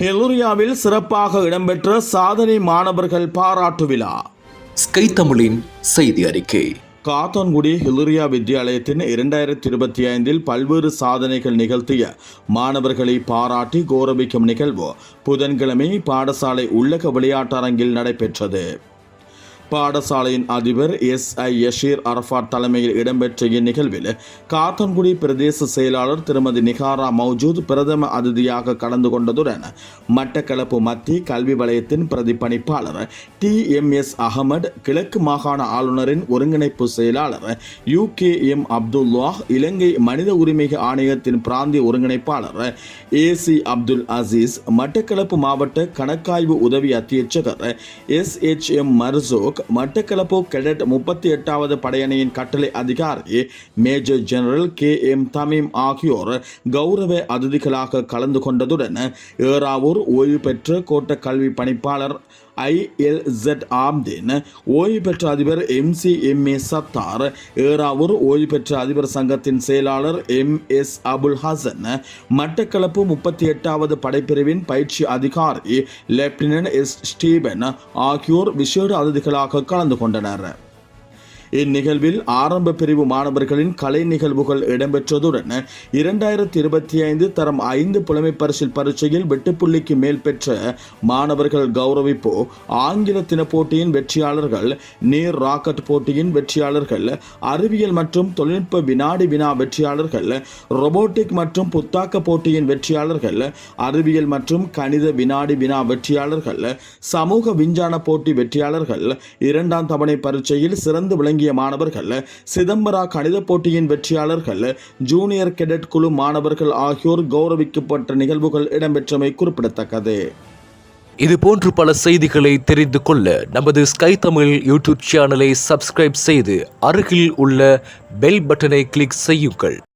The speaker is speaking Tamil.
ஹெலுரியாவில் சிறப்பாக இடம்பெற்ற சாதனை மாணவர்கள் பாராட்டு விழா. ஸ்கை தமிழின் செய்தி அறிக்கை. காத்தான்குடி ஹிலுரியா வித்தியாலயத்தின் இரண்டாயிரத்தி இருபத்தி ஐந்தில் பல்வேறு சாதனைகள் நிகழ்த்திய மாணவர்களை பாராட்டி கௌரவிக்கும் நிகழ்வு புதன்கிழமை பாடசாலை உள்ளக விளையாட்டரங்கில் நடைபெற்றது. பாடசாலையின் அதிபர் எஸ் ஐ யஷீர் அரஃபாத் தலைமையில் இடம்பெற்ற இந்நிகழ்வில் காத்தன்குடி பிரதேச செயலாளர் திருமதி நிகாரா மௌஜூத் பிரதம அதிதியாக கலந்து கொண்டதுடன் மட்டக்களப்பு மத்திய கல்வி வலயத்தின் பிரதிபணிப்பாளர் டி எம் எஸ் அகமது கிழக்கு மாகாண ஆளுநரின் ஒருங்கிணைப்பு செயலாளர் U K M Abdullah Ilankai மனித உரிமை ஆணையத்தின் பிராந்திய ஒருங்கிணைப்பாளர் ஏ சி அப்துல் அசீஸ் மட்டக்களப்பு மாவட்ட கணக்காய்வு உதவி அத்தியட்சகர் S H M Marzook Batticaloa cadet முப்பத்தி எட்டாவது படையணியின் கட்டளை அதிகாரி major general K M Thameem ஆகியோர் கௌரவ அதிதிகளாக கலந்து கொண்டதுடன் ஏறாவூர் ஓய்வு பெற்ற கோட்ட கல்வி பணிப்பாளர் ஐஎல்இசட் ஆம்தின் ஓய்வு பெற்ற அதிபர் M C M A Sathar Eravur ஓய்வு பெற்ற அதிபர் சங்கத்தின் செயலாளர் எம் எஸ் அபுல் ஹசன் மட்டக்களப்பு முப்பத்தி எட்டாவது படைப்பிரிவின் பயிற்சி அதிகாரி லெப்டினன்ட் எஸ் ஸ்டீபன் ஆகியோர் விசேட அதிதிகளாக கலந்து கொண்டனர். இந்நிகழ்வில் ஆரம்ப பிரிவு மாணவர்களின் கலை நிகழ்வுகள் இடம்பெற்றதுடன் இரண்டாயிரத்தி இருபத்தி ஐந்து தரம் ஐந்து புலமை பரிசில் பரீட்சையில் வெட்டுப்புள்ளிக்கு மேல் பெற்ற மாணவர்கள் கௌரவிப்பு ஆங்கில தின போட்டியின் வெற்றியாளர்கள் நீர் ராக்கெட் போட்டியின் வெற்றியாளர்கள் அறிவியல் மற்றும் தொழில்நுட்ப வினாடி வினா வெற்றியாளர்கள் ரொபோட்டிக் மற்றும் புத்தாக்க போட்டியின் வெற்றியாளர்கள் அறிவியல் மற்றும் கணித வினாடி வினா வெற்றியாளர்கள் சமூக விஞ்ஞான போட்டி வெற்றியாளர்கள் இரண்டாம் தவணை பரீட்சையில் சிறந்து விளங்கி விளங்கிய மாணவர்கள் சிதம்பரா கணித போட்டியின் வெற்றியாளர்கள் ஜூனியர் கெடட் குழு மாணவர்கள் ஆகியோர் கௌரவிக்கப்பட்ட நிகழ்வுகள் இடம்பெற்றமை குறிப்பிடத்தக்கது. இது போன்று பல செய்திகளை தெரிந்து கொள்ள நமது ஸ்கை தமிழ் யூடியூப் சேனலை சப்ஸ்கிரைப் செய்து அருகில் உள்ள பெல் பட்டனை கிளிக் செய்யுங்கள்.